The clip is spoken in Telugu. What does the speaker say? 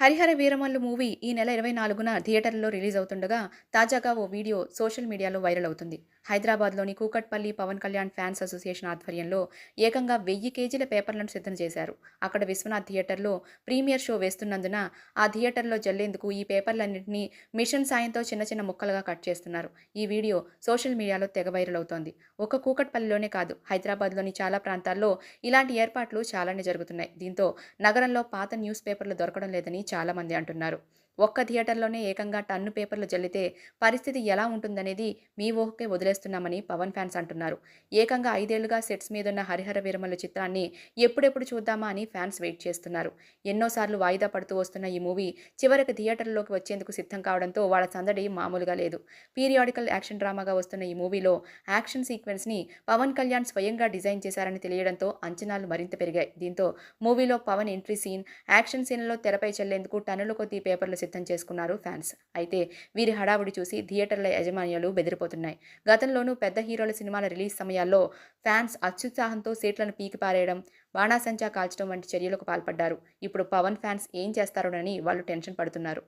హరిహర వీరమల్లు మూవీ ఈ నెల ఇరవై నాలుగున థియేటర్లలో రిలీజ్ అవుతుండగా తాజాగా ఓ వీడియో సోషల్ మీడియాలో వైరల్ అవుతుంది. హైదరాబాద్లోని కూకట్పల్లి పవన్ కళ్యాణ్ ఫ్యాన్స్ అసోసియేషన్ ఆధ్వర్యంలో ఏకంగా వెయ్యి కేజీల పేపర్లను సిద్ధం చేశారు. అక్కడ విశ్వనాథ్ థియేటర్లో ప్రీమియర్ షో వేస్తున్నందున ఆ థియేటర్లో జల్లేందుకు ఈ పేపర్లన్నింటినీ మిషన్ సాయంతో చిన్న చిన్న ముక్కలుగా కట్ చేస్తున్నారు. ఈ వీడియో సోషల్ మీడియాలో తెగ వైరల్ అవుతోంది. ఒక కూకట్పల్లిలోనే కాదు హైదరాబాద్లోని చాలా ప్రాంతాల్లో ఇలాంటి ఏర్పాట్లు చాలానే జరుగుతున్నాయి. దీంతో నగరంలో పాత న్యూస్ పేపర్లు దొరకడం లేదని చాలామంది అంటున్నారు. ఒక్క థియేటర్లోనే ఏకంగా టన్ను పేపర్లు జల్లితే పరిస్థితి ఎలా ఉంటుందనేది మీ ఊహకే వదిలేస్తున్నామని పవన్ ఫ్యాన్స్ అంటున్నారు. ఏకంగా ఐదేళ్ళుగా సెట్స్ మీదున్న హరిహర వీరమల్లు చిత్రాన్ని ఎప్పుడెప్పుడు చూద్దామా అని ఫ్యాన్స్ వెయిట్ చేస్తున్నారు. ఎన్నోసార్లు వాయిదా పడుతూ వస్తున్న ఈ మూవీ చివరికి థియేటర్లోకి వచ్చేందుకు సిద్ధం కావడంతో వాళ్ళ సందడి మామూలుగా లేదు. పీరియాడికల్ యాక్షన్ డ్రామాగా వస్తున్న ఈ మూవీలో యాక్షన్ సీక్వెన్స్ని పవన్ కళ్యాణ్ స్వయంగా డిజైన్ చేశారని తెలియడంతో అంచనాలు మరింత పెరిగాయి. దీంతో మూవీలో పవన్ ఎంట్రీ సీన్ యాక్షన్ సీన్లలో తెరపై చెల్లేందుకు టన్నుల కొద్దీ పేపర్లు సిద్ధం చేసుకున్నారు ఫ్యాన్స్. అయితే వీరి హడావుడి చూసి థియేటర్ల యాజమాన్యాలు బెదిరిపోతున్నాయి. గతంలోనూ పెద్ద హీరోల సినిమాల రిలీజ్ సమయాల్లో ఫ్యాన్స్ అత్యుత్సాహంతో సీట్లను పీకిపారేయడం బాణాసంచా కాల్చడం వంటి చర్యలకు పాల్పడ్డారు. ఇప్పుడు పవన్ ఫ్యాన్స్ ఏం చేస్తారోనని వాళ్ళు టెన్షన్ పడుతున్నారు.